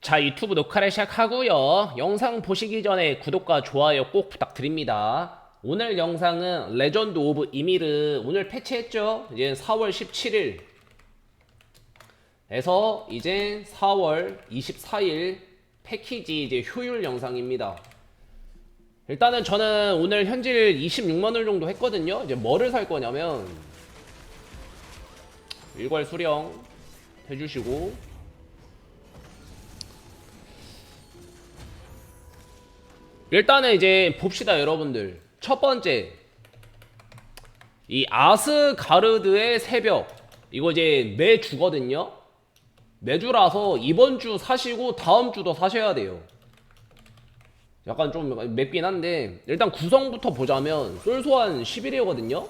자 유튜브 녹화를 시작하고요. 영상 보시기 전에 구독과 좋아요 꼭 부탁드립니다. 오늘 영상은 레전드 오브 이미르 오늘 패치했죠? 이제 4월 17일. 에서 이제 4월 24일 패키지 이제 효율 영상입니다. 일단은 저는 오늘 현질 26만 원 정도 했거든요. 이제 뭐를 살 거냐면 일괄 수령 해주시고 일단은 이제 봅시다 여러분들. 첫 번째. 이 아스가르드의 새벽. 이거 이제 매주거든요. 매주라서 이번 주 사시고 다음 주도 사셔야 돼요. 약간 좀 맵긴 한데 일단 구성부터 보자면 쏠소한 11회거든요.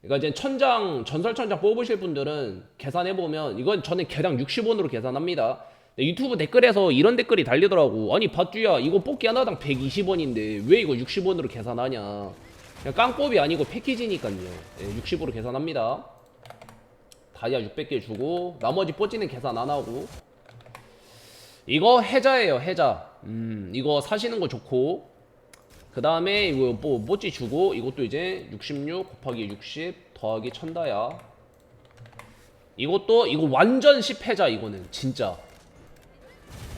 그러니까 이제 천장 전설 천장 뽑으실 분들은 계산해보면 이건 저는 개당 60원으로 계산합니다 유튜브 댓글에서 이런 댓글이 달리더라고. 아니 밧주야 이거 뽑기 하나당 120원인데 왜 이거 60원으로 계산하냐? 그냥 깡뽑이 아니고 패키지니까요. 네, 60으로 계산합니다. 다이아 600개 주고 나머지 뽀찌는 계산 안 하고. 이거 해자예요 해자. 음 이거 사시는 거 좋고. 그 다음에 이거 뭐 뽀찌 주고 이것도 이제 66 곱하기 60 더하기 1000다야. 이것도 이거 완전 10해자 이거는 진짜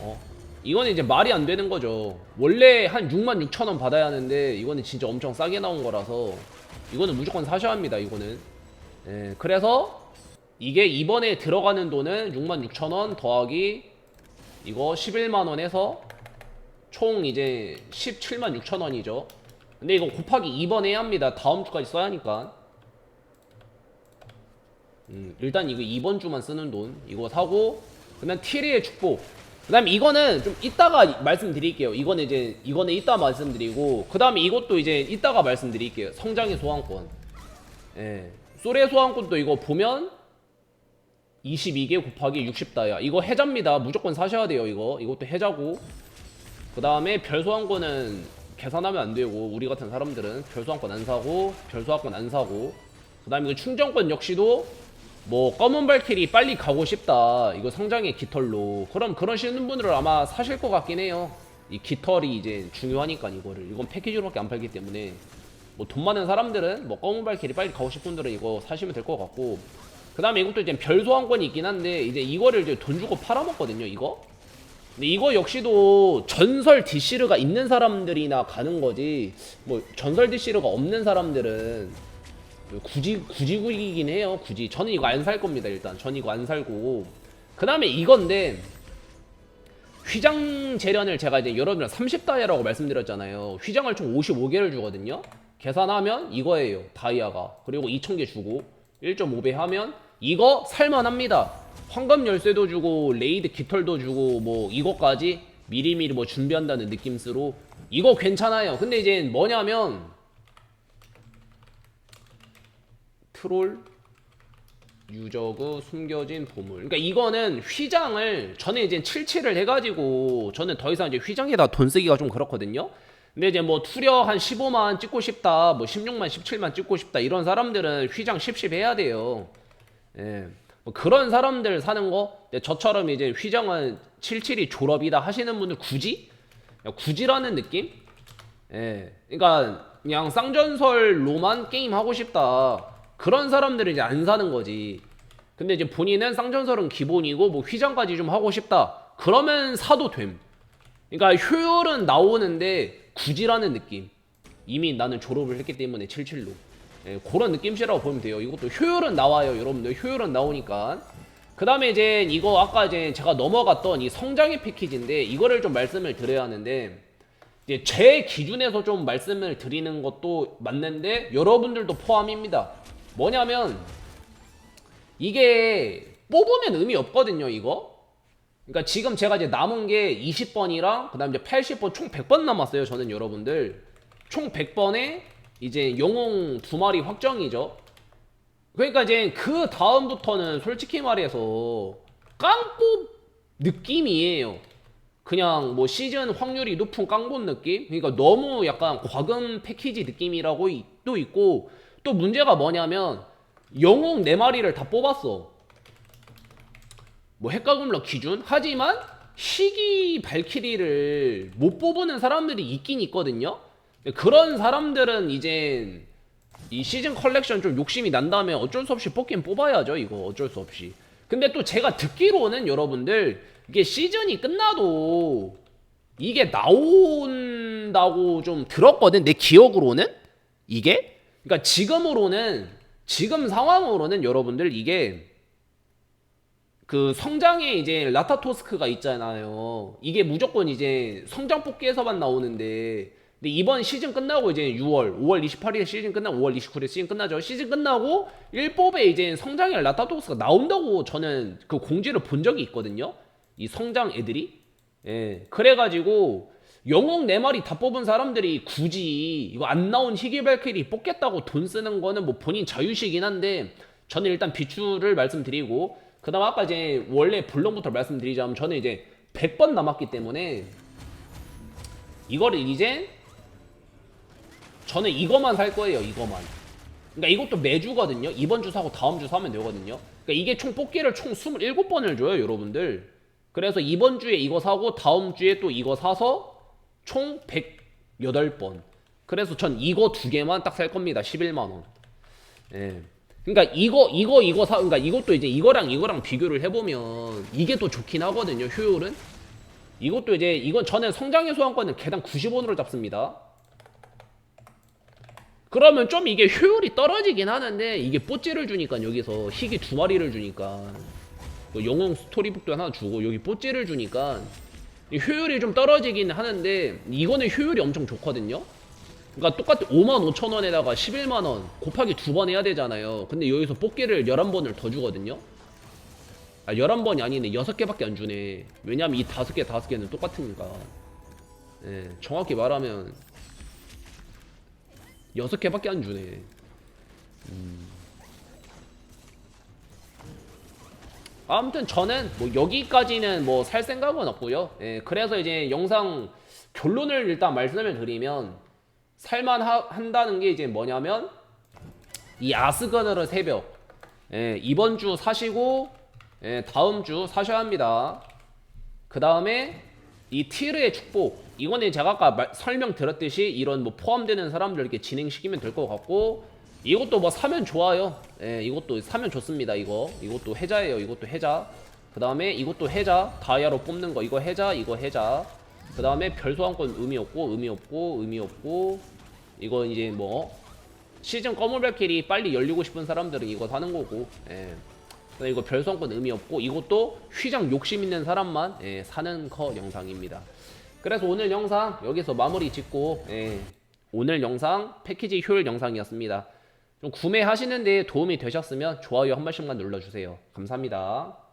어. 이거는 이제 말이 안 되는 거죠. 원래 한 6만 6천 원 받아야 하는데 이거는 진짜 엄청 싸게 나온 거라서 이거는 무조건 사셔야 합니다. 이거는. 예, 그래서 이게 이번에 들어가는 돈은 6만 6천 원 더하기 이거 11만 원에서 총 이제 17만 6천 원이죠. 근데 이거 곱하기 2번 해야 합니다. 다음 주까지 써야 하니까. 음, 일단 이거 이번 주만 쓰는 돈 이거 사고 그다음 티리의 축복 그다음 에 이거는 좀 이따가 말씀드릴게요. 이거는 이제 이거는 이따 말씀드리고 그다음에 이것도 이제 이따가 말씀드릴게요. 성장의 소환권. 예. 소의 소환권도 이거 보면 22개 곱하기 60다야. 이거 해자입니다. 무조건 사셔야 돼요. 이거 이것도 해자고. 그다음에 별 소환권은 계산하면 안 되고 우리 같은 사람들은 별 소환권 안 사고 별 소환권 안 사고 그다음에 이거 충전권 역시도 뭐 검은 발길이 빨리 가고 싶다. 이거 성장의 깃털로. 그럼 그러시는 분들은 아마 사실 것 같긴 해요. 이 깃털이 이제 중요하니까 이거를. 이건 패키지로밖에 안 팔기 때문에. 뭐 돈 많은 사람들은 뭐 검은 발길이 빨리 가고 싶은 분들은 이거 사시면 될 것 같고. 그 다음에 이것도 이제 별 소환권이 있긴 한데 이제 이거를 이제 돈 주고 팔아먹거든요 이거. 근데 이거 역시도 전설 디시르가 있는 사람들이나 가는 거지. 뭐 전설 디시르가 없는 사람들은 굳이 굳이 구이긴 해요. 굳이 저는 이거 안 살 겁니다. 일단 전 이거 안 살고 그 다음에 이건데 휘장 재련을 제가 이제 여러분들 30다이아라고 말씀드렸잖아요. 휘장을 총 55개를 주거든요. 계산하면 이거예요. 다이아가 그리고 2,000개 주고 1.5배 하면 이거 살만합니다. 황금 열쇠도 주고 레이드 깃털도 주고 뭐 이거까지 미리미리 뭐 준비한다는 느낌으로 이거 괜찮아요. 근데 이제 뭐냐면 트롤 유저그 숨겨진 보물. 그러니까 이거는 휘장을 전에 이제 77을 해가지고 저는 더 이상 이제 휘장에다 돈 쓰기가 좀 그렇거든요. 근데 이제 뭐 투력 한 15만 찍고 싶다, 뭐 16만, 17만 찍고 싶다 이런 사람들은 휘장 10십 해야 돼요. 예. 뭐 그런 사람들 사는 거, 저처럼 이제 휘장은 77이 졸업이다 하시는 분들 굳이? 그냥 굳이라는 느낌? 예. 그러니까 그냥 쌍전설로만 게임 하고 싶다. 그런 사람들은 이제 안 사는 거지. 근데 이제 본인은 쌍전설은 기본이고 뭐 휘장까지 좀 하고 싶다. 그러면 사도 됨. 그러니까 효율은 나오는데 굳이라는 느낌. 이미 나는 졸업을 했기 때문에 77로. 예, 그런 느낌이라고 보면 돼요. 이것도 효율은 나와요, 여러분들. 효율은 나오니까. 그 다음에 이제 이거 아까 이제 제가 넘어갔던 이 성장의 패키지인데 이거를 좀 말씀을 드려야 하는데 이제 제 기준에서 좀 말씀을 드리는 것도 맞는데 여러분들도 포함입니다. 뭐냐면 이게 뽑으면 의미 없거든요, 이거. 그러니까 지금 제가 이제 남은 게 20번이랑 그 다음 이제 80번 총 100번 남았어요, 저는 여러분들. 총 100번에 이제 영웅 두 마리 확정이죠. 그러니까 이제 그 다음부터는 솔직히 말해서 깡뽑 느낌이에요. 그냥 뭐 시즌 확률이 높은 깡본 느낌? 그러니까 너무 약간 과금 패키지 느낌이라고 또 있고 또 문제가 뭐냐면 영웅 4마리를 다 뽑았어. 뭐 핵가금러 기준? 하지만 희귀 발키리를 못 뽑는 사람들이 있긴 있거든요. 그런 사람들은 이제 이 시즌 컬렉션 좀 욕심이 난 다음에 어쩔 수 없이 뽑긴 뽑아야죠. 이거 어쩔 수 없이. 근데 또 제가 듣기로는 여러분들 이게 시즌이 끝나도 이게 나온다고 좀 들었거든. 내 기억으로는 이게 그러니까 지금으로는 지금 상황으로는 여러분들 이게 그 성장에 이제 라타토스크가 있잖아요. 이게 무조건 이제 성장 뽑기에서만 나오는데 근데 이번 시즌 끝나고 이제 6월, 5월 28일 시즌 끝나고 5월 29일 시즌 끝나죠. 시즌 끝나고 1법에 이제 성장의 라타토스크가 나온다고 저는 그 공지를 본 적이 있거든요. 이 성장 애들이. 예. 그래가지고 영웅 4마리 다 뽑은 사람들이 굳이 이거 안 나온 희귀발키리 뽑겠다고 돈 쓰는 거는 뭐 본인 자유시긴 한데 저는 일단 비추를 말씀드리고 그 다음 아까 이제 원래 본론부터 말씀드리자면 저는 이제 100번 남았기 때문에 이거를 이제 저는 이거만 살 거예요 이거만. 그러니까 이것도 매주거든요. 이번 주 사고 다음 주 사면 되거든요. 그러니까 이게 총 뽑기를 총 27번을 줘요 여러분들. 그래서 이번 주에 이거 사고 다음 주에 또 이거 사서 총 108번. 그래서 전 이거 두 개만 딱 살 겁니다. 11만 원. 예. 그러니까 이거 이거 이거 사 그러니까 이것도 이제 이거랑 이거랑 비교를 해 보면 이게 또 좋긴 하거든요 효율은. 이것도 이제 이건 저는 성장의 소환권은 개당 90원으로 잡습니다. 그러면 좀 이게 효율이 떨어지긴 하는데 이게 뽀찌를 주니까 여기서 희귀 두 마리를 주니까 그 영웅 스토리북도 하나 주고 여기 뽀찌를 주니까 이 효율이 좀 떨어지긴 하는데 이거는 효율이 엄청 좋거든요 그러니까 똑같이 5만 5천 원에다가 11만 원 곱하기 두 번 해야 되잖아요. 근데 여기서 뽑기를 11번을 더 주거든요. 아, 11번이 아니네. 6개밖에 안 주네. 왜냐면 이 5개, 5개는 똑같으니까. 예, 정확히 말하면 6개밖에 안 주네. 음. 아무튼 저는 뭐 여기까지는 뭐 살 생각은 없고요. 예, 그래서 이제 영상 결론을 일단 말씀을 드리면 살만 하- 한다는 게 이제 뭐냐면 이 아스거너르 새벽 예, 이번 주 사시고 예, 다음 주 사셔야 합니다. 그 다음에 이 티르의 축복 이거는 제가 아까 말- 설명드렸듯이 이런 뭐 포함되는 사람들에게 진행시키면 될 것 같고 이것도 뭐 사면 좋아요. 예, 이것도 사면 좋습니다. 이거 이것도 해자예요. 이것도 해자. 그 다음에 이것도 해자 다이아로 뽑는 거 이거 해자 이거 해자. 그 다음에 별소환권 의미 없고 의미 없고 의미 없고 이거 이제 뭐 시즌 꺼물발길이 빨리 열리고 싶은 사람들은 이거 사는 거고 예. 이거 별소환권 의미 없고 이것도 휘장 욕심 있는 사람만 예, 사는 거 영상입니다. 그래서 오늘 영상 여기서 마무리 짓고 예, 오늘 영상 패키지 효율 영상이었습니다. 좀 구매하시는데 도움이 되셨으면 좋아요 한 번씩만 눌러주세요. 감사합니다.